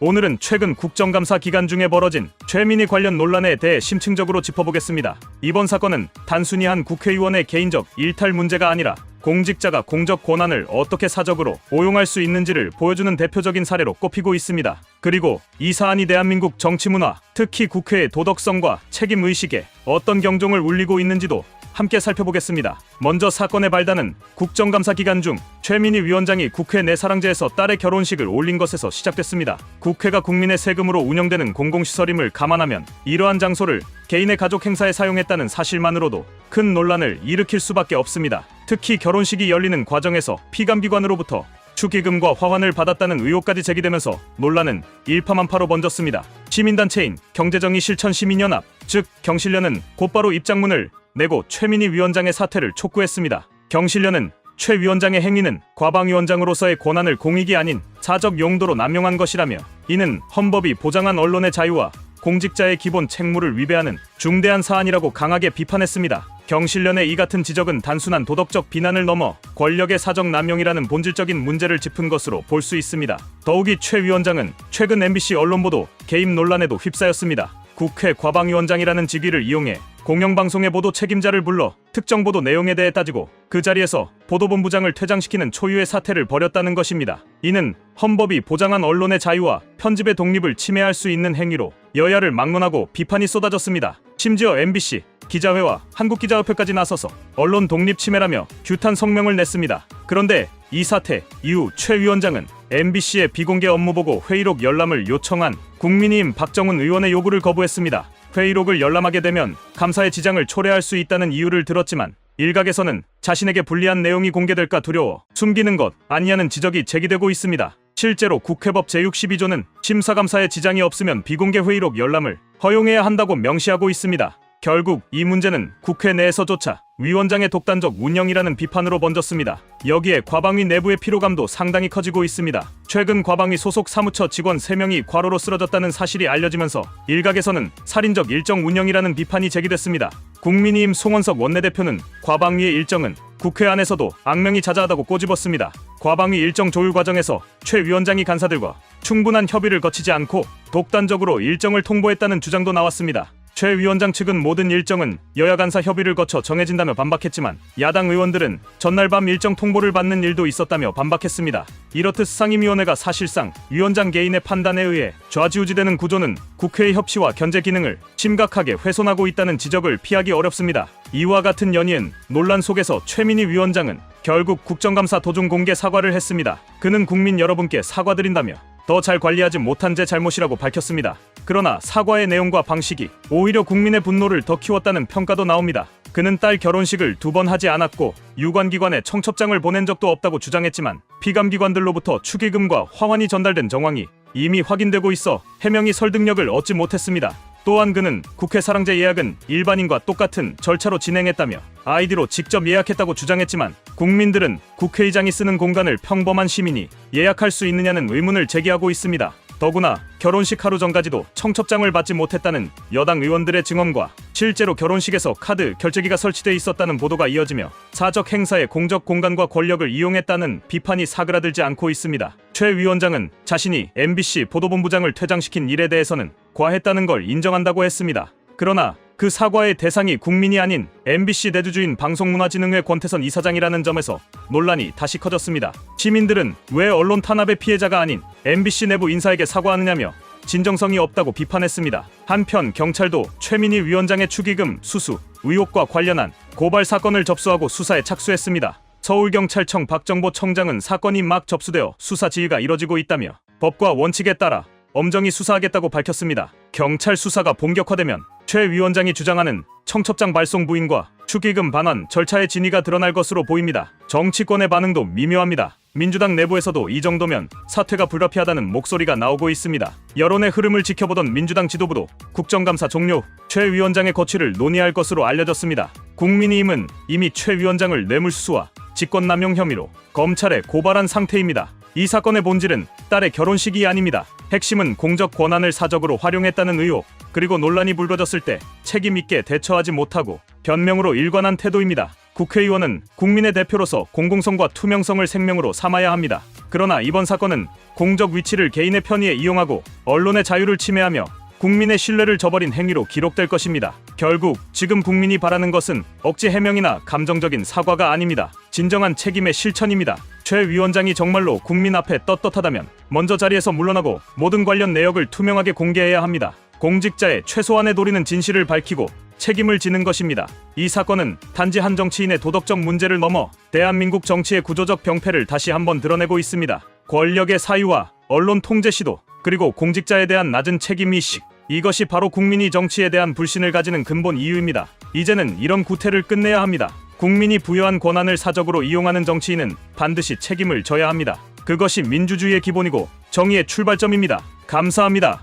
오늘은 최근 국정감사 기간 중에 벌어진 최민희 관련 논란에 대해 심층적으로 짚어보겠습니다. 이번 사건은 단순히 한 국회의원의 개인적 일탈 문제가 아니라 공직자가 공적 권한을 어떻게 사적으로 오용할 수 있는지를 보여주는 대표적인 사례로 꼽히고 있습니다. 그리고 이 사안이 대한민국 정치 문화, 특히 국회의 도덕성과 책임 의식에 어떤 경종을 울리고 있는지도 함께 살펴보겠습니다. 먼저 사건의 발단은 국정감사 기간 중 최민희 위원장이 국회 내사랑제에서 딸의 결혼식을 올린 것에서 시작됐습니다. 국회가 국민의 세금으로 운영되는 공공시설임을 감안하면 이러한 장소를 개인의 가족 행사에 사용했다는 사실만으로도 큰 논란을 일으킬 수밖에 없습니다. 특히 결혼식이 열리는 과정에서 피감기관으로부터 축의금과 화환을 받았다는 의혹까지 제기되면서 논란은 일파만파로 번졌습니다. 시민단체인 경제정의 실천 시민연합, 즉 경실련은 곧바로 입장문을 내고 최민희 위원장의 사퇴를 촉구했습니다. 경실련은 최 위원장의 행위는 과방위원장으로서의 권한을 공익이 아닌 사적 용도로 남용한 것이라며 이는 헌법이 보장한 언론의 자유와 공직자의 기본 책무를 위배하는 중대한 사안이라고 강하게 비판했습니다. 경실련의 이 같은 지적은 단순한 도덕적 비난을 넘어 권력의 사적 남용이라는 본질적인 문제를 짚은 것으로 볼 수 있습니다. 더욱이 최 위원장은 최근 MBC 언론 보도 개입 논란에도 휩싸였습니다. 국회 과방위원장이라는 직위를 이용해 공영방송의 보도 책임자를 불러 특정 보도 내용에 대해 따지고 그 자리에서 보도본부장을 퇴장시키는 초유의 사태를 벌였다는 것입니다. 이는 헌법이 보장한 언론의 자유와 편집의 독립을 침해할 수 있는 행위로 여야를 막론하고 비판이 쏟아졌습니다. 심지어 MBC, 기자회와 한국기자협회까지 나서서 언론 독립 침해라며 규탄 성명을 냈습니다. 그런데 이 사태 이후 최 위원장은 MBC의 비공개 업무보고 회의록 열람을 요청한 국민의힘 박정훈 의원의 요구를 거부했습니다. 회의록을 열람하게 되면 감사의 지장을 초래할 수 있다는 이유를 들었지만 일각에서는 자신에게 불리한 내용이 공개될까 두려워 숨기는 것 아니냐는 지적이 제기되고 있습니다. 실제로 국회법 제62조는 심사감사에 지장이 없으면 비공개 회의록 열람을 허용해야 한다고 명시하고 있습니다. 결국 이 문제는 국회 내에서조차 위원장의 독단적 운영이라는 비판으로 번졌습니다. 여기에 과방위 내부의 피로감도 상당히 커지고 있습니다. 최근 과방위 소속 사무처 직원 3명이 과로로 쓰러졌다는 사실이 알려지면서 일각에서는 살인적 일정 운영이라는 비판이 제기됐습니다. 국민의힘 송원석 원내대표는 과방위의 일정은 국회 안에서도 악명이 자자하다고 꼬집었습니다. 과방위 일정 조율 과정에서 최 위원장이 간사들과 충분한 협의를 거치지 않고 독단적으로 일정을 통보했다는 주장도 나왔습니다. 최 위원장 측은 모든 일정은 여야 간사 협의를 거쳐 정해진다며 반박했지만 야당 의원들은 전날 밤 일정 통보를 받는 일도 있었다며 반박했습니다. 이렇듯 상임위원회가 사실상 위원장 개인의 판단에 의해 좌지우지되는 구조는 국회의 협치와 견제 기능을 심각하게 훼손하고 있다는 지적을 피하기 어렵습니다. 이와 같은 연이은 논란 속에서 최민희 위원장은 결국 국정감사 도중 공개 사과를 했습니다. 그는 국민 여러분께 사과드린다며 더 잘 관리하지 못한 제 잘못이라고 밝혔습니다. 그러나 사과의 내용과 방식이 오히려 국민의 분노를 더 키웠다는 평가도 나옵니다. 그는 딸 결혼식을 두 번 하지 않았고 유관기관에 청첩장을 보낸 적도 없다고 주장했지만 피감기관들로부터 축의금과 화환이 전달된 정황이 이미 확인되고 있어 해명이 설득력을 얻지 못했습니다. 또한 그는 국회 사랑제 예약은 일반인과 똑같은 절차로 진행했다며 아이디로 직접 예약했다고 주장했지만 국민들은 국회의장이 쓰는 공간을 평범한 시민이 예약할 수 있느냐는 의문을 제기하고 있습니다. 더구나 결혼식 하루 전까지도 청첩장을 받지 못했다는 여당 의원들의 증언과 실제로 결혼식에서 카드 결제기가 설치돼 있었다는 보도가 이어지며 사적 행사의 공적 공간과 권력을 이용했다는 비판이 사그라들지 않고 있습니다. 최 위원장은 자신이 MBC 보도본부장을 퇴장시킨 일에 대해서는 과했다는 걸 인정한다고 했습니다. 그러나 그 사과의 대상이 국민이 아닌 MBC 대주주인 방송문화진흥회 권태선 이사장이라는 점에서 논란이 다시 커졌습니다. 시민들은 왜 언론 탄압의 피해자가 아닌 MBC 내부 인사에게 사과하느냐며 진정성이 없다고 비판했습니다. 한편 경찰도 최민희 위원장의 축의금 수수 의혹과 관련한 고발 사건을 접수하고 수사에 착수했습니다. 서울경찰청 박정보 청장은 사건이 막 접수되어 수사 지휘가 이뤄지고 있다며 법과 원칙에 따라 엄정히 수사하겠다고 밝혔습니다. 경찰 수사가 본격화되면 최 위원장이 주장하는 청첩장 발송 부인과 축의금 반환 절차의 진위가 드러날 것으로 보입니다. 정치권의 반응도 미묘합니다. 민주당 내부에서도 이 정도면 사퇴가 불가피하다는 목소리가 나오고 있습니다. 여론의 흐름을 지켜보던 민주당 지도부도 국정감사 종료 후 최 위원장의 거취를 논의할 것으로 알려졌습니다. 국민의힘은 이미 최 위원장을 뇌물수수와 직권남용 혐의로 검찰에 고발한 상태입니다. 이 사건의 본질은 딸의 결혼식이 아닙니다. 핵심은 공적 권한을 사적으로 활용했다는 의혹, 그리고 논란이 불거졌을 때 책임 있게 대처하지 못하고 변명으로 일관한 태도입니다. 국회의원은 국민의 대표로서 공공성과 투명성을 생명으로 삼아야 합니다. 그러나 이번 사건은 공적 위치를 개인의 편의에 이용하고 언론의 자유를 침해하며 국민의 신뢰를 저버린 행위로 기록될 것입니다. 결국 지금 국민이 바라는 것은 억지 해명이나 감정적인 사과가 아닙니다. 진정한 책임의 실천입니다. 최 위원장이 정말로 국민 앞에 떳떳하다면 먼저 자리에서 물러나고 모든 관련 내역을 투명하게 공개해야 합니다. 공직자의 최소한의 도리는 진실을 밝히고 책임을 지는 것입니다. 이 사건은 단지 한 정치인의 도덕적 문제를 넘어 대한민국 정치의 구조적 병폐를 다시 한번 드러내고 있습니다. 권력의 사유와 언론 통제 시도 그리고 공직자에 대한 낮은 책임 의식 이것이 바로 국민이 정치에 대한 불신을 가지는 근본 이유입니다. 이제는 이런 구태를 끝내야 합니다. 국민이 부여한 권한을 사적으로 이용하는 정치인은 반드시 책임을 져야 합니다. 그것이 민주주의의 기본이고 정의의 출발점입니다. 감사합니다.